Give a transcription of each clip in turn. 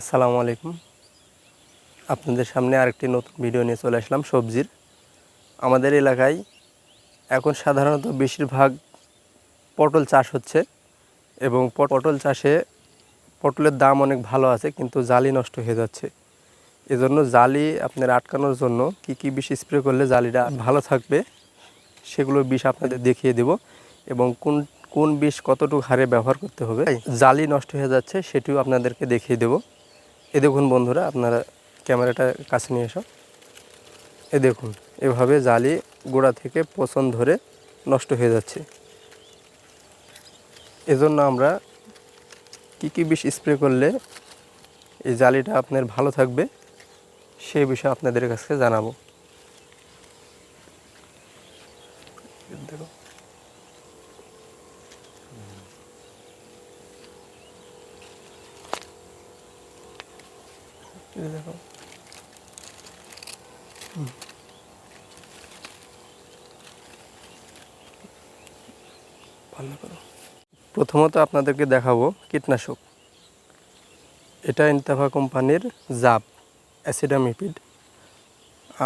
আসসালামু আলাইকুম। আপনাদের সামনে আরেকটি নতুন ভিডিও নিয়ে চলে আসলাম, সবজির। আমাদের এলাকায় এখন সাধারণত বেশিরভাগ পটল চাষ হচ্ছে এবং পটল চাষে পটলের দাম অনেক ভালো আছে, কিন্তু জালি নষ্ট হয়ে যাচ্ছে। এজন্য জালি আপনার আটকানোর জন্য কি কি বিষ স্প্রে করলে জালিটা ভালো থাকবে সেগুলো বিষ আপনাদের দেখিয়ে দেব এবং কোন কোন বিষ কতটুকু হারে ব্যবহার করতে হবে। জালি নষ্ট হয়ে যাচ্ছে সেটিও আপনাদেরকে দেখিয়ে দেব। এ দেখুন বন্ধুরা, আপনারা ক্যামেরাটা কাছে নিয়ে এসো। এ দেখুন, এভাবে জালি গোড়া থেকে পচন ধরে নষ্ট হয়ে যাচ্ছে। এজন্য আমরা কী কী বিষ স্প্রে করলে এই জালিটা আপনার ভালো থাকবে সেই বিষয়ে আপনাদের কাছে জানাব। দেখো এই দেখো। প্রথমত আপনাদেরকে দেখাবো কীটনাশক। এটা ইনতাফা কোম্পানির জাপ অ্যাসিডামিপিড।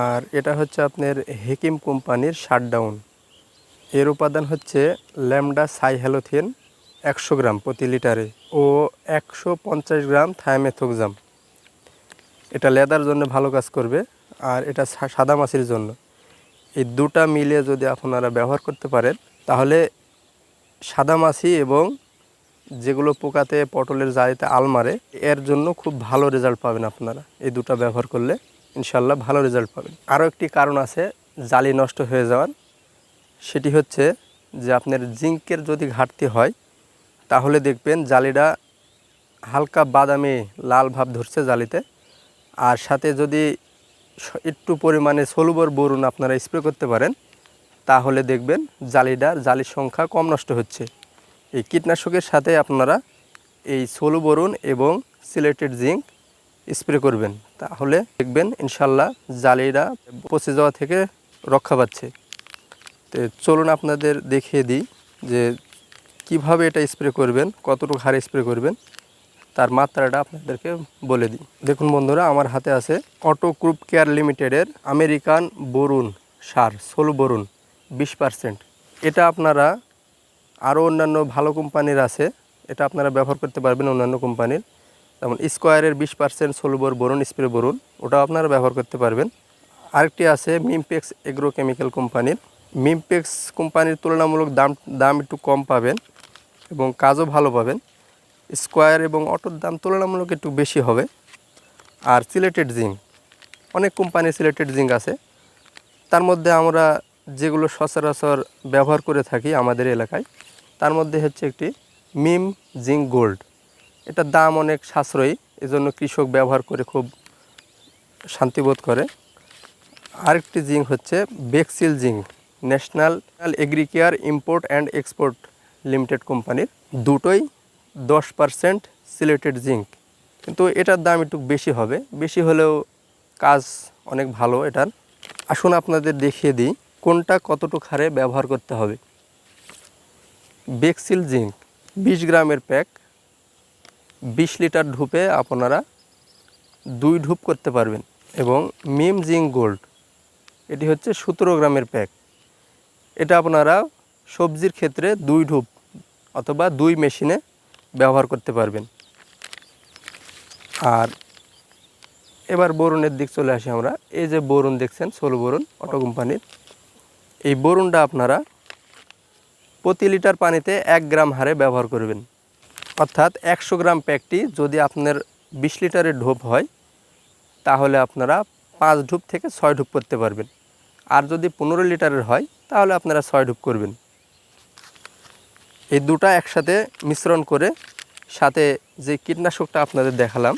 আর এটা হচ্ছে আপনার হেকিম কোম্পানির শাটডাউন। এর উপাদান হচ্ছে ল্যামডা সাইহ্যালোথিন একশো গ্রাম প্রতি লিটারে ও একশো পঞ্চাশ গ্রাম থায়ামেথোক্সাম এটা লেদার জন্য ভালো কাজ করবে আর এটা সাদা মাছির জন্য। এই দুটা মিলিয়ে যদি আপনারা ব্যবহার করতে পারেন, তাহলে সাদা মাছি এবং যেগুলো পোকাতে, পটলের জালিতে আল মারে, এর জন্য খুব ভালো রেজাল্ট পাবেন আপনারা। এই দুটো ব্যবহার করলে ইনশাল্লাহ ভালো রেজাল্ট পাবেন। আরও একটি কারণ আছে, জালি নষ্ট হয়ে যাওয়ার। সেটি হচ্ছে যে আপনার জিঙ্কের যদি ঘাটতি হয়, তাহলে দেখবেন জালিটা হালকা বাদামি লাল ভাব ধরছে জালিতে। আর সাথে যদি একটু পরিমাণে সলুবর বরুণ আপনারা স্প্রে করতে পারেন, তাহলে দেখবেন জালিটার জালির সংখ্যা কম নষ্ট হচ্ছে। এই কীটনাশকের সাথে আপনারা এই সোলু বরুণ এবং সিলেটেড জিঙ্ক স্প্রে করবেন। তাহলে দেখবেন ইনশাল্লাহ জালিরা পচে যাওয়া থেকে রক্ষা পাচ্ছে। তো চলুন আপনাদের দেখিয়ে দিই যে কীভাবে এটা স্প্রে করবেন, কতটুকু হারে স্প্রে করবেন। তার মাত্রাটা আপনাদেরকে বলে দিই। দেখুন বন্ধুরা, আমার হাতে আছে অটো গ্রুপ কেয়ার লিমিটেডের আমেরিকান বরুণ সার সোল বরুণ, বিশ পার্সেন্ট এটা আপনারা আরও অন্যান্য ভালো কোম্পানির আছে, এটা আপনারা ব্যবহার করতে পারবেন অন্যান্য কোম্পানির। যেমন স্কোয়ারের বিশ পার্সেন্ট সোলবর বরুণ স্প্রে বরুণ, ওটাও আপনারা ব্যবহার করতে পারবেন। আরেকটি আছে মিমপেক্স এগ্রো কেমিক্যাল কোম্পানির। মিমপেক্স কোম্পানির তুলনামূলক দাম দাম একটু কম পাবেন এবং কাজও ভালো পাবেন। স্কোয়ার এবং অটোর দাম তুলনামূলক একটু বেশি হবে। আর সিলেটেড জিঙ্ক, অনেক কোম্পানির সিলেটেড জিঙ্ক আছে। তার মধ্যে আমরা যেগুলো সচরাচর ব্যবহার করে থাকি আমাদের এলাকায়, তার মধ্যে হচ্ছে একটি মিম জিঙ্ক গোল্ড। এটার দাম অনেক সাশ্রয়ী, এজন্য কৃষক ব্যবহার করে খুব শান্তিবোধ করে। আরেকটি জিঙ্ক হচ্ছে বেক্সিল zinc, national agricare import and export limited কোম্পানির। দুটোই দশ পারসেন্ট সিলেটেড জিঙ্ক। কিন্তু এটার দাম একটু বেশি হবে। বেশি হলেও কাজ অনেক ভালো এটার। আসুন আপনাদের দেখিয়ে দিই, কোনটা কতটুকু হারে ব্যবহার করতে হবে। বেক্সিল জিঙ্ক, বিশ গ্রামের প্যাক। বিশ লিটার ধূপে আপনারা দুই ধূপ করতে পারবেন এবং মিম জিঙ্ক গোল্ড, এটি হচ্ছে সতেরো গ্রামের প্যাক। এটা আপনারা সবজির ক্ষেত্রে দুই ধূপ অথবা দুই মেশিনে ব্যবহার করতে পারবেন। আর এবার বরুণের দিক চলে আসি আমরা। এই যে বরুণ দেখছেন, সোলো বরুণ অটো কোম্পানির। এই বরুণটা আপনারা প্রতি লিটার পানিতে এক গ্রাম হারে ব্যবহার করবেন। অর্থাৎ একশো গ্রাম প্যাকটি যদি আপনার বিশ লিটারের ঢোপ হয়, তাহলে আপনারা পাঁচ ঢুপ থেকে ছয় ঢুপ করতে পারবেন। আর যদি পনেরো লিটারের হয়, তাহলে আপনারা ছয় ঢুপ করবেন। এই দুটা একসাথে মিশ্রণ করে সাথে যে কীটনাশকটা আপনাদের দেখালাম,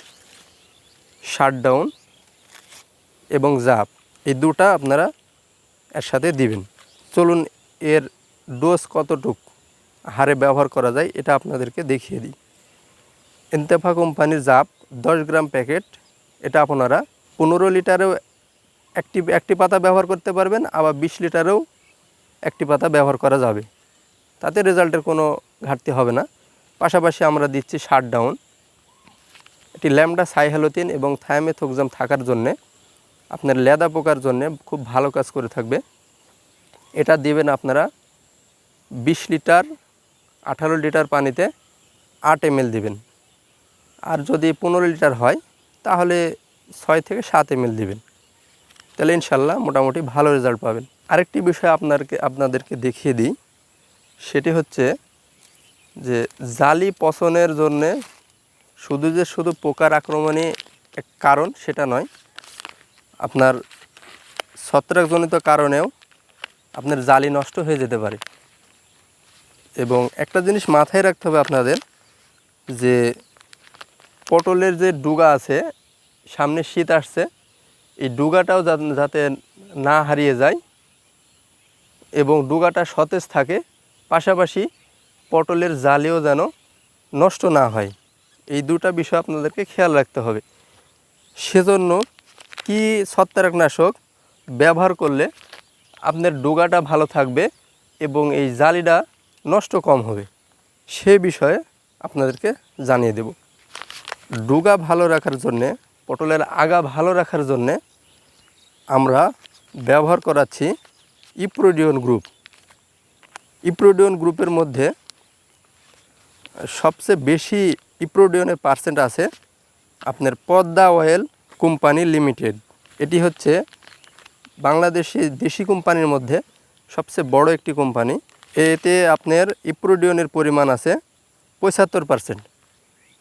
শাটডাউন এবং জাপ এই দুটা আপনারা এর সাথে দিবেন। চলুন এর ডোজ কতটুক, হারে ব্যবহার করা যায়, এটা আপনাদেরকে দেখিয়ে দিই। ইন্তেফা কোম্পানির জাপ দশ গ্রাম প্যাকেট, এটা আপনারা পনেরো লিটারেও একটি একটি পাতা ব্যবহার করতে পারবেন, আবার বিশ লিটারেও একটি পাতা ব্যবহার করা যাবে। তাতে রেজাল্টের কোনো ঘাটতি হবে না। পাশাপাশি আমরা দিচ্ছি শাট ডাউন। এটি ল্যামডা সাইহ্যালোতিন এবং থায়ামেথোক্সাম থাকার জন্যে, আপনার লেদা পোকার জন্যে খুব ভালো কাজ করে থাকবে। এটা দিবেন আপনারা বিশ লিটার, আঠারো লিটার পানিতে আট এম দিবেন। আর যদি পনেরো লিটার হয়, তাহলে ছয় থেকে সাত এম দিবেন। তাহলে ইনশাল্লাহ মোটামুটি ভালো রেজাল্ট পাবেন। আরেকটি বিষয় আপনারকে, আপনাদেরকে দেখিয়ে দিই। সেটি হচ্ছে যে জালি পচনের জন্যে শুধু যে শুধু পোকার আক্রমণই এক কারণ, সেটা নয়। আপনার ছত্রাকজনিত কারণেও আপনার জালি নষ্ট হয়ে যেতে পারে। এবং একটা জিনিস মাথায় রাখতে হবে আপনাদের যে পটলের যে ডুগা আছে, সামনে শীত আসছে, এই ডুগাটাও যাতে না হারিয়ে যায় এবং ডুগাটা সতেজ থাকে পাশাপাশি পটলের জালেও যেন নষ্ট না হয়। এই দুটা বিষয় আপনাদেরকে খেয়াল রাখতে হবে। সেজন্য কি ছত্রাকনাশক ব্যবহার করলে আপনার ডোগাটা ভালো থাকবে এবং এই জালিটা নষ্ট কম হবে? সে বিষয়ে আপনাদেরকে জানিয়ে দেব। ডোগা ভালো রাখার জন্যে, পটলের আগা ভালো রাখার জন্যে আমরা ব্যবহার করাচ্ছি ইপ্রোডিয়ন গ্রুপ। ইপ্রোডিয়ন গ্রুপের মধ্যে সবচেয়ে বেশি ইপ্রোডিয়নের পার্সেন্ট আছে আপনার পদ্মা অয়েল কোম্পানি লিমিটেড। এটি হচ্ছে বাংলাদেশি দেশি কোম্পানির মধ্যে সবচেয়ে বড় একটি কোম্পানি। এতে আপনার ইপ্রোডিয়নের পরিমাণ আছে পঁচাত্তর পার্সেন্ট।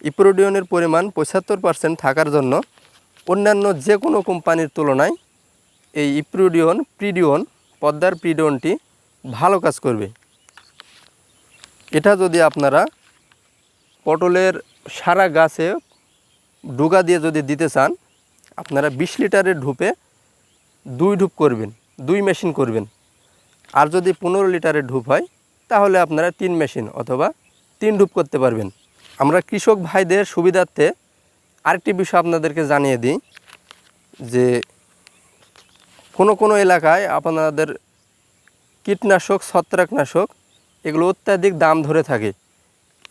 ইপ্রোডিয়নের পরিমাণ পঁচাত্তর পার্সেন্ট থাকার জন্য অন্যান্য যে কোনো কোম্পানির তুলনায় এই ইপ্রোডিয়ন প্রিডিয়ন পদ্মার প্রিডিয়নটি ভালো কাজ করবে। এটা যদি আপনারা পটলের সারা গাছে ডুগা দিয়ে যদি দিতে চান, আপনারা বিশ লিটারের ঢুপে দুই ঢুপ করবেন, দুই মেশিন করবেন। আর যদি পনেরো লিটারের ঢুপ হয়, তাহলে আপনারা তিন মেশিন অথবা তিন ঢুপ করতে পারবেন। আমরা কৃষক ভাইদের সুবিধার্থে আরেকটি বিষয় আপনাদেরকে জানিয়ে দিই, যে কোনো কোনো এলাকায় আপনাদের কীটনাশক, ছত্রাকনাশক এগুলো অত্যাধিক দাম ধরে থাকে।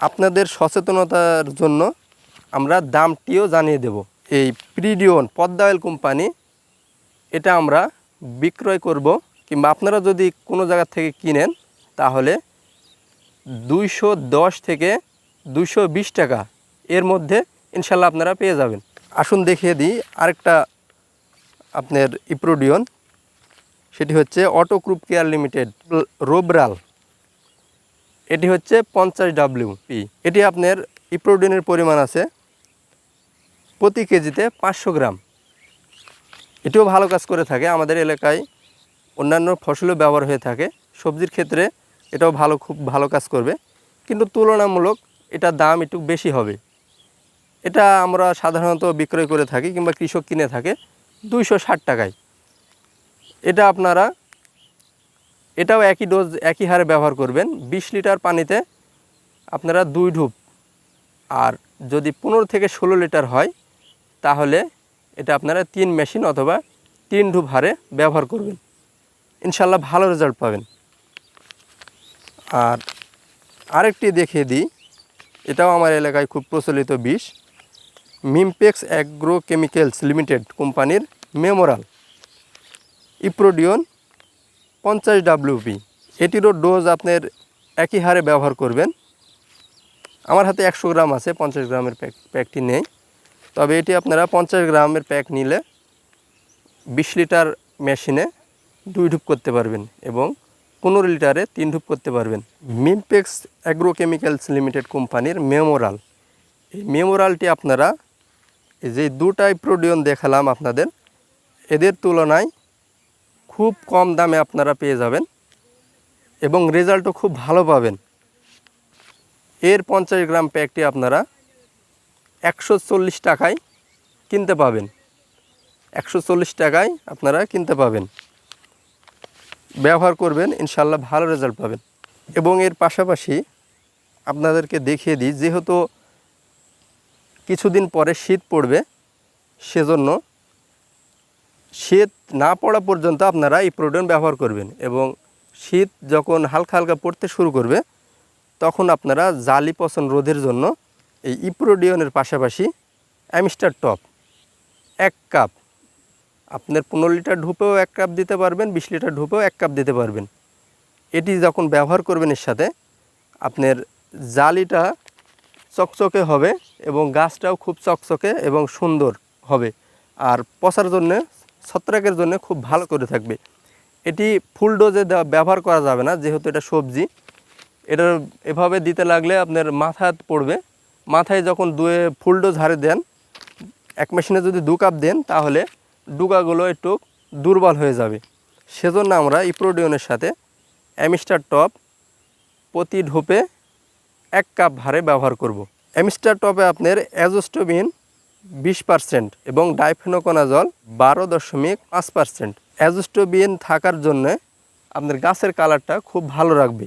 আপনাদের সচেতনতার জন্য আমরা দামটিও জানিয়ে দেব। এই প্রিডিওন পদ্মা অয়েল কোম্পানি, এটা আমরা বিক্রয় করব কিংবা আপনারা যদি কোনো জায়গা থেকে কিনেন, তাহলে দুইশো দশ থেকে দুইশো বিশ টাকা এর মধ্যে ইনশাল্লাহ আপনারা পেয়ে যাবেন। আসুন দেখিয়ে দিই আরেকটা আপনার ইপ্রোডিয়ন সেটি হচ্ছে অটো গ্রুপ কেয়ার লিমিটেড, রোবরাল। এটি হচ্ছে পঞ্চাশ ডাব্লিউ পি এটি আপনার ইপ্রোডিনের পরিমাণ আছে প্রতি কেজিতে পাঁচশো গ্রাম। এটিও ভালো কাজ করে থাকে আমাদের এলাকায়। অন্যান্য ফসলও ব্যবহার হয়ে থাকে। সবজির ক্ষেত্রে এটাও ভালো, খুব ভালো কাজ করবে। কিন্তু তুলনামূলক এটার দাম একটু বেশি হবে। এটা আমরা সাধারণত বিক্রয় করে থাকি কিংবা কৃষক কিনে থাকে দুইশো ষাট টাকায়। এটা আপনারা এটাও একই ডোজ একই হারে ব্যবহার করবেন। বিশ লিটার পানিতে আপনারা দুই ঢুপ। আর যদি পনেরো থেকে ষোলো লিটার হয়, তাহলে এটা আপনারা তিন মেশিন অথবা তিন ঢুপ হারে ব্যবহার করবেন। ইনশাল্লাহ ভালো রেজাল্ট পাবেন। আর আরেকটি দেখিয়ে দিই। এটাও আমার এলাকায় খুব প্রচলিত বিষ। মিমপেক্স অ্যাগ্রো কেমিক্যালস লিমিটেড কোম্পানির মেমোরাল। ইপ্রোডিয়ন পঞ্চাশ ডাব্লিউপি এটিরও ডোজ আপনার একই হারে ব্যবহার করবেন। আমার হাতে একশো গ্রাম আছে, পঞ্চাশ গ্রামের প্যাক প্যাকটি নেই। তবে এটি আপনারা পঞ্চাশ গ্রামের প্যাক নিলে বিশ লিটার মেশিনে দুই ঢুপ করতে পারবেন এবং পনেরো লিটারে তিন ঢুপ করতে পারবেন। মিমপেক্স অ্যাগ্রোকেমিক্যালস লিমিটেড কোম্পানির মেমোরাল এই মেমোরালটি আপনারা যে দুটাই প্রোডিয়ন দেখালাম আপনাদের, এদের তুলনায় খুব কম দামে আপনারা পেয়ে যাবেন এবং রেজাল্টও খুব ভালো পাবেন। এর পঞ্চাশ গ্রাম প্যাকটি আপনারা একশো চল্লিশ টাকায় কিনতে পাবেন। একশো চল্লিশ টাকায় আপনারা কিনতে পাবেন। ব্যবহার করবেন ইনশাল্লাহ ভালো রেজাল্ট পাবেন। এবং এর পাশাপাশি আপনাদেরকে দেখিয়ে দিই, যেহেতু কিছুদিন পরে শীত পড়বে, সেজন্য শীত না পড়া পর্যন্ত আপনারা এই প্রোডন ব্যবহার করবেন এবং শীত যখন হালকা হালকা পড়তে শুরু করবে, তখন আপনারা জালি পচন রোধের জন্য এই ইপ্রোডিয়নের পাশাপাশি অ্যামিস্টার টপ এক কাপ, আপনার পনেরো লিটার ঢুপেও এক কাপ দিতে পারবেন, বিশ লিটার ঢুপেও এক কাপ দিতে পারবেন। এটি যখন ব্যবহার করবেন এর সাথে, আপনার জালিটা চকচকে হবে এবং গাছটাও খুব চকচকে এবং সুন্দর হবে। আর পচার জন্য ছত্রাকের জন্য খুব ভালো করে থাকবে। এটি ফুল ডোজে ব্যবহার করা যাবে না, যেহেতু এটা সবজি। এটা এভাবে দিতে লাগলে আপনার মাথা পড়বে। মাথায় যখন দুয়ে ফুল ডোজ হারে দেন, এক মেশিনে যদি দু কাপ দেন, তাহলে ডুগাগুলো একটু দুর্বল হয়ে যাবে। সেজন্য আমরা ইপ্রোডিয়নের সাথে অ্যামিস্টার টপ প্রতি ঢোপে এক কাপ ভারে ব্যবহার করব। অ্যামিস্টার টপে আপনার অ্যাজোস্টোবিন বিশ পার্সেন্ট এবং ডাইফেনোকোনাজল বারো দশমিক পাঁচ পার্সেন্ট অ্যাজোস্টোবিন থাকার জন্যে আপনার গাছের কালারটা খুব ভালো রাখবে।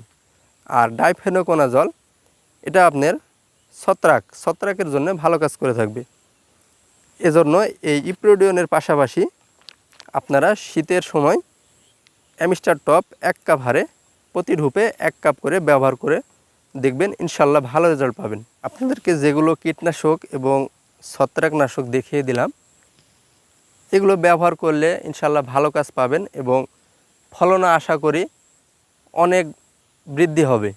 আর ডাইফেনোকোনাজল এটা আপনার ছত্রাক, ছত্রাকের জন্য ভালো কাজ করে থাকবে। এজন্য এই ইপ্রোডিয়নের পাশাপাশি আপনারা শীতের সময় অ্যামিস্টার টপ এক কাপ হারে প্রতি ঢুপে এক কাপ করে ব্যবহার করে দেখবেন, ইনশাল্লাহ ভালো রেজাল্ট পাবেন। আপনাদেরকে যেগুলো কীটনাশক এবং ছত্রাকনাশক দেখিয়ে দিলাম। এগুলো ব্যবহার করলে ইনশাল্লাহ ভালো কাজ পাবেন এবং ফলন আশা করি অনেক বৃদ্ধি হবে।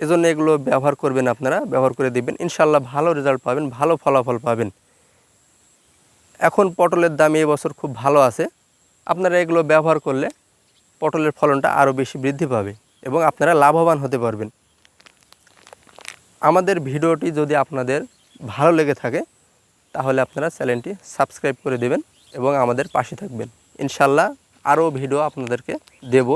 এজন্য এগুলো ব্যবহার করবেন আপনারা, ব্যবহার করে দেখবেন। ইনশাল্লাহ ভালো রেজাল্ট পাবেন, ভালো ফলাফল পাবেন। এখন পটলের দাম এই বছর খুব ভালো আছে। আপনারা এগুলো ব্যবহার করলে পটলের ফলনটা আরও বেশি বৃদ্ধি পাবে এবং আপনারা লাভবান হতে পারবেন। আমাদের ভিডিওটি যদি আপনাদের ভালো লেগে থাকে, তাহলে আপনারা চ্যানেলটি সাবস্ক্রাইব করে দেবেন এবং আমাদের পাশে থাকবেন। ইনশাল্লাহ আরও ভিডিও আপনাদেরকে দেব।